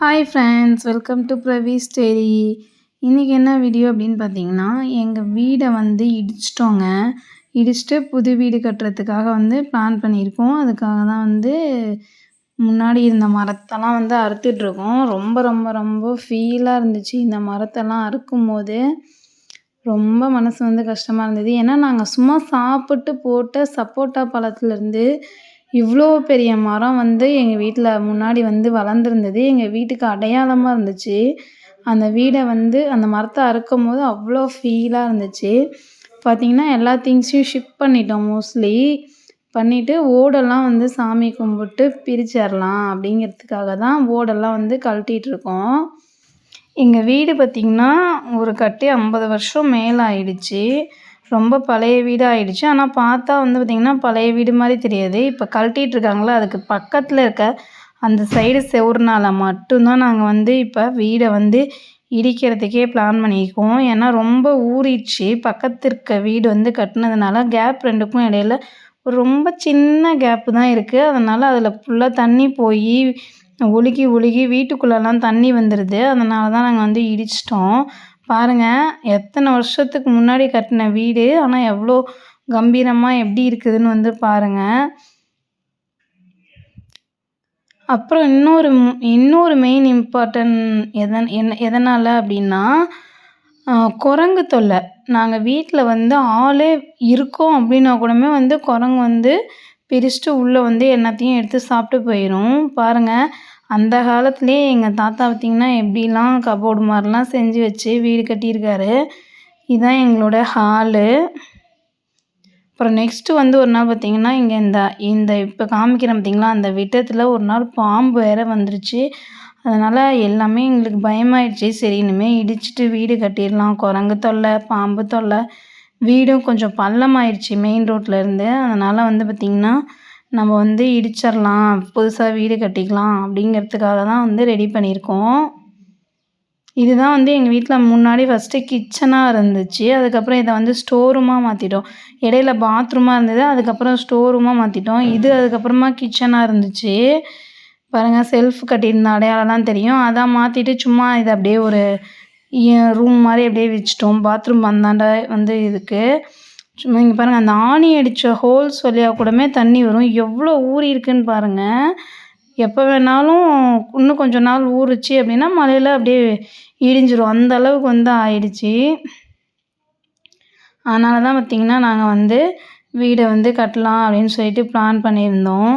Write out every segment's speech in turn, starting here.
Hi friends welcome to பிரவி ஸ்டேரி இன்றைக்கி என்ன வீடியோ அப்படின்னு பார்த்தீங்கன்னா எங்கள் வீடை வந்து இடிச்சிட்டோங்க. இடிச்சிட்டு புது வீடு கட்டுறதுக்காக வந்து பிளான் பண்ணியிருக்கோம். அதுக்காக தான் வந்து முன்னாடி இருந்த மரத்தெல்லாம் வந்து அறுத்துட்ருக்கோம். ரொம்ப ரொம்ப ரொம்ப ஃபீலாக இருந்துச்சு. இந்த மரத்தெல்லாம் அறுக்கும் போது ரொம்ப மனசு வந்து கஷ்டமாக இருந்தது. ஏன்னா நாங்கள் சும்மா சாப்பிட்டு போட்ட சப்போட்டா பழத்துலேருந்து இவ்வளோ பெரிய மரம் வந்து எங்கள் வீட்டில் முன்னாடி வந்து வளர்ந்துருந்தது. எங்கள் வீட்டுக்கு அடையாளமாக இருந்துச்சு. அந்த வீடை வந்து அந்த மரத்தை அறுக்கும் போது அவ்வளோ ஃபீலாக இருந்துச்சு. பார்த்திங்கன்னா எல்லா திங்ஸையும் ஷிஃப்ட் பண்ணிட்டோம் மோஸ்ட்லி பண்ணிவிட்டு ஓடெல்லாம் வந்து சாமி கும்பிட்டு பிரிச்சிடலாம் அப்படிங்கிறதுக்காக தான் ஓடெல்லாம் வந்து கழட்டிகிட்ருக்கோம் எங்கள் வீடு பார்த்திங்கன்னா ஒரு கட்டி ஐம்பது வருஷம் மேலே ஆயிடுச்சு ரொம்ப பழைய வீடாக ஆயிடுச்சு. ஆனால் பார்த்தா வந்து பார்த்திங்கன்னா பழைய வீடு மாதிரி தெரியாது. இப்போ கழட்டிகிட்டு இருக்காங்களா அதுக்கு பக்கத்தில் இருக்க அந்த சைடு செவுறுனால மட்டும்தான் நாங்கள் வந்து இப்போ வீடை வந்து இடிக்கிறதுக்கே பிளான் பண்ணியிருக்கோம். ஏன்னா ரொம்ப ஊறிடுச்சு. பக்கத்து இருக்க வீடு வந்து கட்டினதுனால கேப் ரெண்டுக்கும் இடையில ஒரு ரொம்ப சின்ன கேப்பு தான் இருக்குது அதனால் அதில் ஃபுல்லாக தண்ணி போய் ஒழுகி ஒழுகி வீட்டுக்குள்ளெல்லாம் தண்ணி வந்துடுது அதனால தான் நாங்கள் வந்து இடிச்சிட்டோம். பாருங்கள் எத்தனை வருஷத்துக்கு முன்னாடி கட்டின வீடு ஆனால் எவ்வளோ கம்பீரமாக எப்படி இருக்குதுன்னு வந்து பாருங்கள் அப்புறம் இன்னொரு இன்னொரு மெயின் இம்பார்ட்டன் எதன் என்ன எதனால் அப்படின்னா குரங்கு தொல்லை. நாங்கள் வீட்டில் வந்து ஆளே இருக்கோம் அப்படின்னா கூடமே வந்து குரங்கு வந்து பிரிச்சுட்டு உள்ளே வந்து எல்லாத்தையும் எடுத்து சாப்பிட்டு போயிடும் பாருங்கள் அந்த காலத்துலேயே எங்கள் தாத்தா பார்த்திங்கன்னா எப்படிலாம் கபோர்டு மாதிரிலாம் செஞ்சு வச்சு வீடு கட்டியிருக்காரு இதுதான் எங்களோட ஹாலு அப்புறம் நெக்ஸ்ட்டு வந்து ஒரு நாள் பார்த்திங்கன்னா இங்கே இந்த இந்த இப்போ காமிக்கிறேன் பார்த்திங்களா அந்த விட்டத்தில் ஒரு நாள் பாம்பு வேறு வந்துருச்சு. அதனால் எல்லாமே எங்களுக்கு பயமாயிடுச்சு. சரி இனிமேல் இடிச்சிட்டு வீடு கட்டிடலாம். குரங்கு தொல்லை பாம்பு தொல்லை. வீடும் கொஞ்சம் பள்ளமாயிடுச்சு மெயின் ரோட்டில் இருந்து. அதனால் வந்து பார்த்திங்கன்னா நம்ம வந்து இடிச்சிடலாம் புதுசாக வீடு கட்டிக்கலாம் அப்படிங்கிறதுக்காக தான் வந்து ரெடி பண்ணியிருக்கோம். இதுதான் வந்து எங்கள் வீட்டில் முன்னாடி ஃபஸ்ட்டு கிச்சனாக இருந்துச்சு. அதுக்கப்புறம் இதை வந்து ஸ்டோர் ரூமாக மாற்றிட்டோம் இடையில பாத்ரூமாக இருந்தது அதுக்கப்புறம் ஸ்டோர் ரூமாக மாற்றிட்டோம் இது அதுக்கப்புறமா கிச்சனாக இருந்துச்சு. பாருங்கள் செல்ஃப் கட்டியிருந்த அடையாளம்லாம் தெரியும். அதான் மாற்றிட்டு சும்மா இதை அப்படியே ஒரு ரூம் மாதிரி அப்படியே வச்சுட்டோம். பாத்ரூம் வந்தாண்ட வந்து இதுக்கு. சும்மா இங்கே பாருங்கள் அந்த ஆணி அடித்த ஹோல்ஸ் வழியாக கூடமே தண்ணி வரும். எவ்வளோ ஊறி இருக்குன்னு பாருங்கள் எப்போ வேணாலும் இன்னும் கொஞ்ச நாள் ஊறுச்சு அப்படின்னா மழையில் அப்படியே இடிஞ்சிரும். அந்த அளவுக்கு வந்து ஆயிடுச்சு. அதனால தான் பார்த்திங்கன்னா நாங்கள் வந்து வீடை வந்து கட்டலாம் அப்படின்னு சொல்லிட்டு பிளான் பண்ணியிருந்தோம்.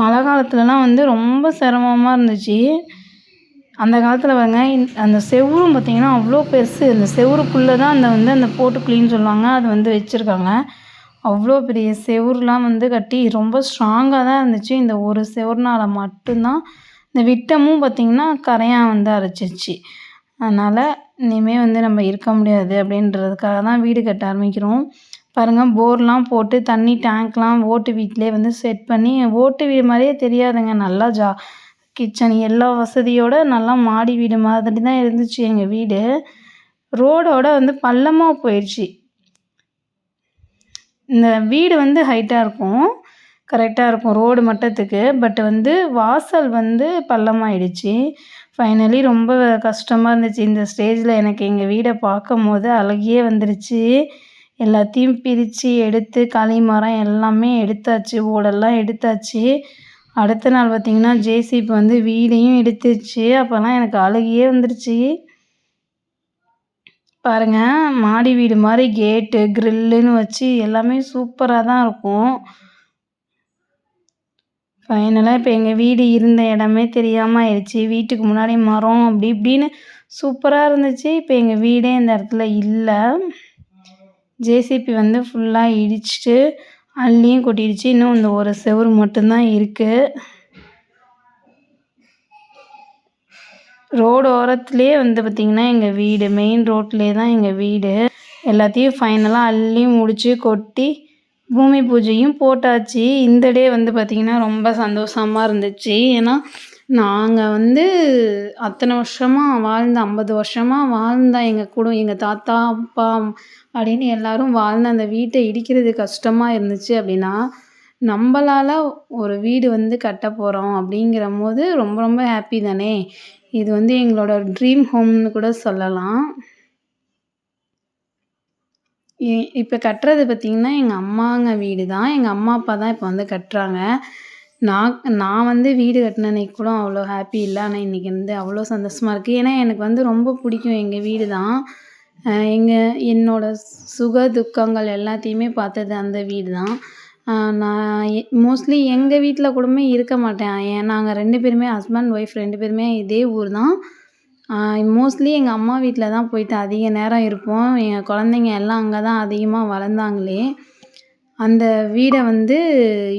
மழை காலத்துலலாம் வந்து ரொம்ப சிரமமாக இருந்துச்சு. அந்த காலத்தில் பாருங்க அந்த செவுரும் பார்த்திங்கன்னா அவ்வளோ பெருசு. அந்த செவுருக்குள்ளே தான் அந்த வந்து அந்த போட்டுக்குழின்னு சொல்லுவாங்க அது வந்து வச்சுருக்காங்க. அவ்வளோ பெரிய செவுருலாம் வந்து கட்டி ரொம்ப ஸ்ட்ராங்காக தான் இருந்துச்சு. இந்த ஒரு செவுருனால் மட்டும்தான் இந்த விட்டமும் பார்த்திங்கன்னா கரையான் வந்து அரைச்சிருச்சு. அதனால் இனிமேல் வந்து நம்ம இருக்க முடியாது அப்படின்றதுக்காக தான் வீடு கட்ட ஆரம்பிக்கிறோம். பாருங்கள் போர்லாம் போட்டு தண்ணி டேங்க்லாம் ஓட்டு வீட்டிலே வந்து செட் பண்ணி ஓட்டு வீடு மாதிரியே தெரியாதுங்க நல்லா ஜா கிச்சன் எல்லா வசதியோடு நல்லா மாடி வீடு மாதிரி தான் இருந்துச்சு எங்கள் வீடு. ரோடோட வந்து பள்ளமாக போயிடுச்சு இந்த வீடு வந்து ஹைட்டாக இருக்கும். கரெக்டாக இருக்கும் ரோடு மட்டத்துக்கு. பட் வந்து வாசல் வந்து பள்ளமாயிடுச்சு. ஃபைனலி ரொம்ப கஷ்டமாக இருந்துச்சு. இந்த ஸ்டேஜில் எனக்கு எங்கள் வீடை பார்க்கும் போது அழகியே வந்துருச்சு. எல்லாத்தையும் பிரித்து எடுத்து களி மரம் எல்லாமே எடுத்தாச்சு. ஓடெல்லாம் எடுத்தாச்சு. அடுத்த நாள் பார்த்திங்கன்னா ஜேசிபி வந்து வீடையும் எடுத்துச்சு அப்போல்லாம் எனக்கு அழுகியே வந்துருச்சு. பாருங்கள் மாடி வீடு மாதிரி கேட்டு க்ரில்லுன்னு வச்சு எல்லாமே சூப்பராக தான் இருக்கும். ஃபைனலாக இப்போ எங்கள் வீடு இருந்த இடமே தெரியாமல் ஆயிடுச்சு. வீட்டுக்கு முன்னாடி மரம் அப்படி இப்படின்னு சூப்பராக இருந்துச்சு. இப்போ எங்கள் வீடே இந்த இடத்துல இல்லை. ஜேசிபி வந்து ஃபுல்லாக இடிச்சிட்டு அள்ளியும் கொட்டிடுச்சு. இன்னும் இந்த ஒரு செவுரு மட்டும்தான் இருக்குது ரோடு ஓரத்துலேயே வந்து பார்த்திங்கன்னா எங்கள் வீடு. மெயின் ரோட்லேயே தான் எங்கள் வீடு. எல்லாத்தையும் ஃபைனலாக அள்ளி முடித்து கொட்டி பூமி பூஜையும் போட்டாச்சு. இந்த டே வந்து பார்த்திங்கன்னா ரொம்ப சந்தோஷமாக இருந்துச்சு. ஏன்னா நாங்கள் வந்து அத்தனை வருஷமாக வாழ்ந்த ஐம்பது வருஷமாக வாழ்ந்த எங்கள் கூட எங்கள் தாத்தா அப்பா அப்படின்னு எல்லோரும் வாழ்ந்த அந்த வீட்டை இடிக்கிறது கஷ்டமாக இருந்துச்சு அப்படின்னா நம்மளால் ஒரு வீடு வந்து கட்ட போகிறோம் அப்படிங்கிறம்போது ரொம்ப ரொம்ப ஹாப்பி தானே? இது வந்து எங்களோட ட்ரீம் ஹோம்னு கூட சொல்லலாம். இப்போ கட்டுறது பார்த்திங்கன்னா எங்கள் அம்மாங்க வீடு தான் எங்கள் அம்மா அப்பா தான் இப்போ வந்து கட்டுறாங்க. நான் நான் வந்து வீடு கட்டின அன்னைக்கு கூட அவ்வளோ ஹாப்பி இல்லை. ஆனால் இன்றைக்கி வந்து அவ்வளோ சந்தோஷமாக இருக்குது ஏன்னா எனக்கு வந்து ரொம்ப பிடிக்கும் எங்கள் வீடு தான். எங்கள் என்னோடய சுக துக்கங்கள் எல்லாத்தையுமே பார்த்தது அந்த வீடு தான். நான் மோஸ்ட்லி எங்கள் வீட்டில் கூடமே இருக்க மாட்டேன். ஏன் நாங்கள் ரெண்டு பேருமே ஹஸ்பண்ட் ஒய்ஃப் ரெண்டு பேருமே இதே ஊர் தான். மோஸ்ட்லி எங்கள் அம்மா வீட்டில் தான் போயிட்டு அதிக நேரம் இருப்போம். எங்கள் குழந்தைங்க எல்லாம் அங்கே தான் அதிகமாக வளர்ந்தாங்களே. அந்த வீடை வந்து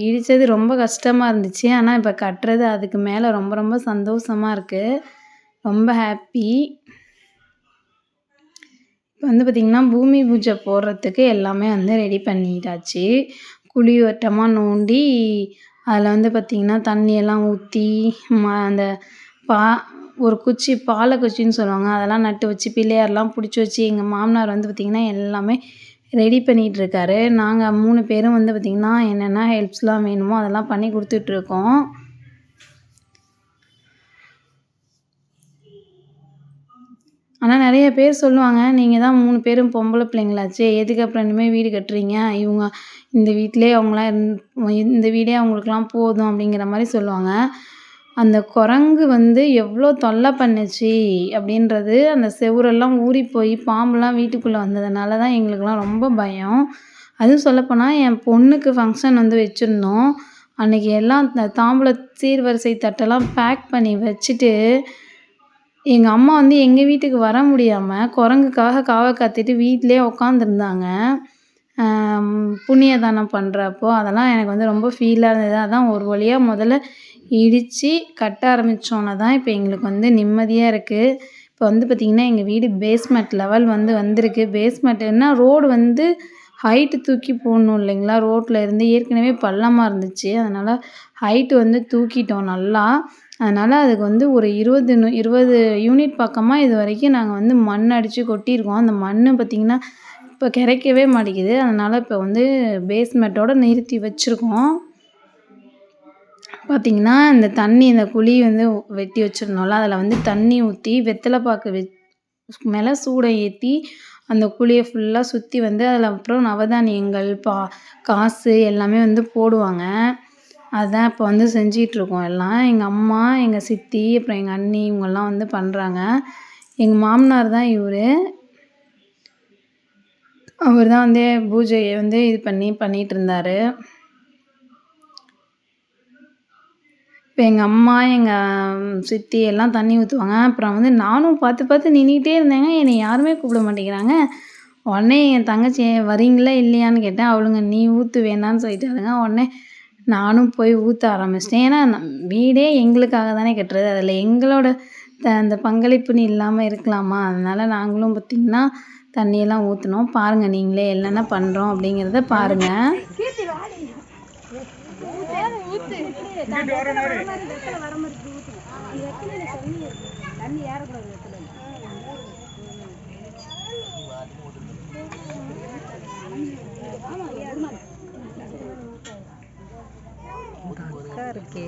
இடித்தது ரொம்ப கஷ்டமாக இருந்துச்சு. ஆனால் இப்போ கட்டுறது அதுக்கு மேலே ரொம்ப ரொம்ப சந்தோஷமாக இருக்குது ரொம்ப ஹாப்பி இப்போ வந்து பார்த்திங்கன்னா பூமி பூஜை போடுறதுக்கு எல்லாமே வந்து ரெடி பண்ணிட்டாச்சு. குழி வட்டமாக நோண்டி அதில் வந்து பார்த்திங்கன்னா தண்ணியெல்லாம் ஊற்றி ம அந்த பா ஒரு குச்சி பாலை குச்சின்னு சொல்லுவாங்க. அதெல்லாம் நட்டு வச்சு பிள்ளையார்லாம் பிடிச்சி வச்சு எங்கள் மாமனார் வந்து பார்த்திங்கன்னா எல்லாமே ரெடி பண்ணிகிட்ருக்காரு. நாங்கள் மூணு பேரும் வந்து பார்த்திங்கன்னா என்னென்ன ஹெல்ப்ஸ்லாம் வேணுமோ அதெல்லாம் பண்ணி கொடுத்துட்ருக்கோம் ஆனால் நிறைய பேர் சொல்லுவாங்க நீங்கள் தான் மூணு பேரும் பொம்பளை பிள்ளைங்களாச்சே எதுக்கு அப்புறம் இனிமேல் வீடு கட்டுறீங்க? இவங்க இந்த வீட்டிலே அவங்களாம் இருந் இந்த வீடே அவங்களுக்குலாம் போதும் அப்படிங்கிற மாதிரி சொல்லுவாங்க. அந்த குரங்கு வந்து எவ்வளோ தொல்லை பண்ணுச்சு அப்படின்றது அந்த செவுரெல்லாம் ஊறி போய் பாம்புலாம் வீட்டுக்குள்ளே வந்ததுனால தான் எங்களுக்கெலாம் ரொம்ப பயம். அதுவும் சொல்லப்போனால் என் பொண்ணுக்கு ஃபங்க்ஷன் வந்து வச்சுருந்தோம். அன்றைக்கி எல்லாம் இந்த தாம்பூல சீர்வரிசை தட்டெல்லாம் பேக் பண்ணி வச்சுட்டு எங்கள் அம்மா வந்து எங்கள் வீட்டுக்கு வர முடியாமல் குரங்குக்காக காவல் காத்துட்டு வீட்டிலே புண்ணியதானம் பண்ணுறப்போ அதெல்லாம் எனக்கு வந்து ரொம்ப ஃபீலாக இருந்தது. அதான் ஒரு வழியாக முதல்ல இடித்து கட்ட ஆரம்பித்தோன்னே தான் இப்போ எங்களுக்கு வந்து நிம்மதியாக இருக்குது இப்போ வந்து பார்த்திங்கன்னா எங்கள் வீடு பேஸ்மெண்ட் லெவல் வந்து வந்திருக்கு. பேஸ்மெண்ட்டுன்னா ரோடு வந்து ஹைட்டு தூக்கி போடணும் இல்லைங்களா? ரோட்டில் இருந்து ஏற்கனவே பள்ளமாக இருந்துச்சு. அதனால் ஹைட்டு வந்து தூக்கிட்டோம் நல்லா. அதனால் அதுக்கு வந்து ஒரு இருபது இருபது யூனிட் பக்கமாக இது வரைக்கும் நாங்கள் வந்து மண் அடித்து கொட்டியிருக்கோம். அந்த மண் பார்த்திங்கன்னா இப்போ கிடைக்கவே மாட்டேங்குது. அதனால் இப்போ வந்து பேஸ்மெண்ட்டோடு நிறுத்தி வச்சுருக்கோம். பார்த்திங்கன்னா இந்த தண்ணி இந்த குழி வந்து வெட்டி வச்சுருந்தோம்ல அதில் வந்து தண்ணி ஊற்றி வெத்தலை பாக்கு வெ மேலே சூடை ஏற்றி அந்த குழியை ஃபுல்லாக சுற்றி வந்து அதில் அப்புறம் நவதானியங்கள் பா காசு எல்லாமே வந்து போடுவாங்க. அதுதான் இப்போ வந்து செஞ்சிகிட்ருக்கோம் எல்லாம். எங்கள் அம்மா எங்கள் சித்தி அப்புறம் எங்கள் அண்ணி இவங்கெல்லாம் வந்து பண்ணுறாங்க எங்கள் மாமனார் தான் இவர். அவர் தான் வந்து பூஜையை வந்து இது பண்ணி பண்ணிகிட்டு இருந்தார். இப்போ எங்கள் அம்மா எங்கள் சித்தி எல்லாம் தண்ணி ஊற்றுவாங்க அப்புறம் வந்து நானும் பார்த்து பார்த்து நின்றுக்கிட்டே இருந்தேங்க. என்னை யாருமே கூப்பிட மாட்டேங்கிறாங்க. உடனே என் தங்கச்சி வரீங்களா இல்லையான்னு கேட்டேன். அவளுங்க நீ ஊற்று வேணான்னு சொல்லிட்டாருங்க உடனே நானும் போய் ஊற்ற ஆரம்பிச்சிட்டேன். ஏன்னா வீடே எங்களுக்காக தானே கட்டுறது. அதில் எங்களோட த அந்த பங்களிப்புன்னு இல்லாமல் இருக்கலாமா? அதனால் நாங்களும் பார்த்திங்கன்னா தண்ணியெல்லாம் ஊற்றினோம் பாருங்கள் நீங்களே என்னென்ன பண்ணுறோம் அப்படிங்கிறத பாருங்கள் இருக்கே.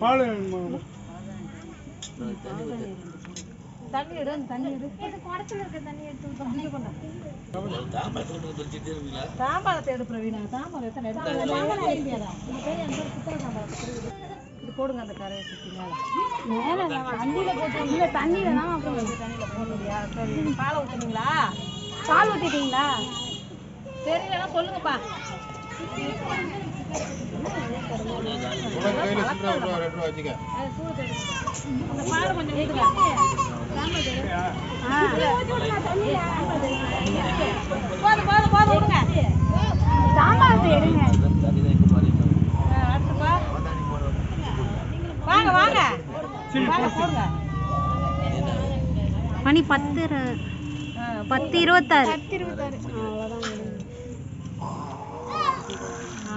பால் தண்ணி எடு அந்த தண்ணி எடு குடத்துல இருக்க தண்ணி எடுத்து தாம்பாளத்தை எடு பிரவீனா தாம்பாளம் எத்தனை எடுத்து தாம்பாளம் உங்க பேர் புத்தக தாம்பாளத்தை இது போடுங்க அந்த கரையை சுற்றி மேலே மேலே தண்ணியில் போட்டு இல்லை தண்ணியில் தான் அப்புறம் வந்து தண்ணியில் போடுறியா சரி பால் ஊற்றுனீங்களா பால் ஊற்றிட்டீங்களா தெரியலன்னா சொல்லுங்கப்பா. மணி பத்து பத்து இருபத்தாறு ஆ.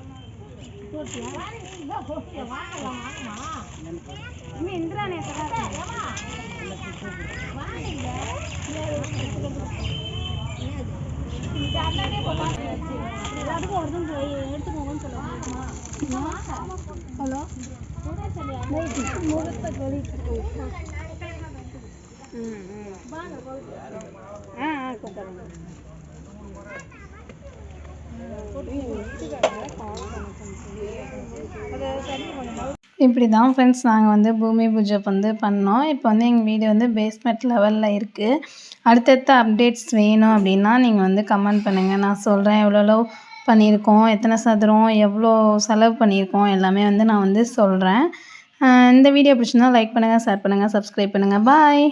இன்னும் இந்திரா நேசரா எல்லாத்துக்கும் ஒரு தான் போய் எடுத்துக்கோங்கன்னு சொல்லுவாங்க ஹலோ முகத்தை கழிச்சு ம் ஆ ஆ கொடுத்துருங்க இப்படி தான் ஃப்ரெண்ட்ஸ் நாங்கள் வந்து பூமி பூஜை வந்து பண்ணோம். இப்போ வந்து எங்கள் வீடு வந்து பேஸ்மெண்ட் லெவலில் இருக்குது அடுத்தடுத்த அப்டேட்ஸ் வேணும் அப்படின்னா நீங்கள் வந்து கமெண்ட் பண்ணுங்கள் நான் சொல்கிறேன் எவ்வளோ பண்ணியிருக்கோம் எத்தனை சதுரம் எவ்வளோ செலவு பண்ணியிருக்கோம் எல்லாமே வந்து நான் வந்து சொல்கிறேன் இந்த வீடியோ பிடிச்சிருந்தா லைக் பண்ணுங்கள் ஷேர் பண்ணுங்கள் சப்ஸ்கிரைப் பண்ணுங்கள் பாய்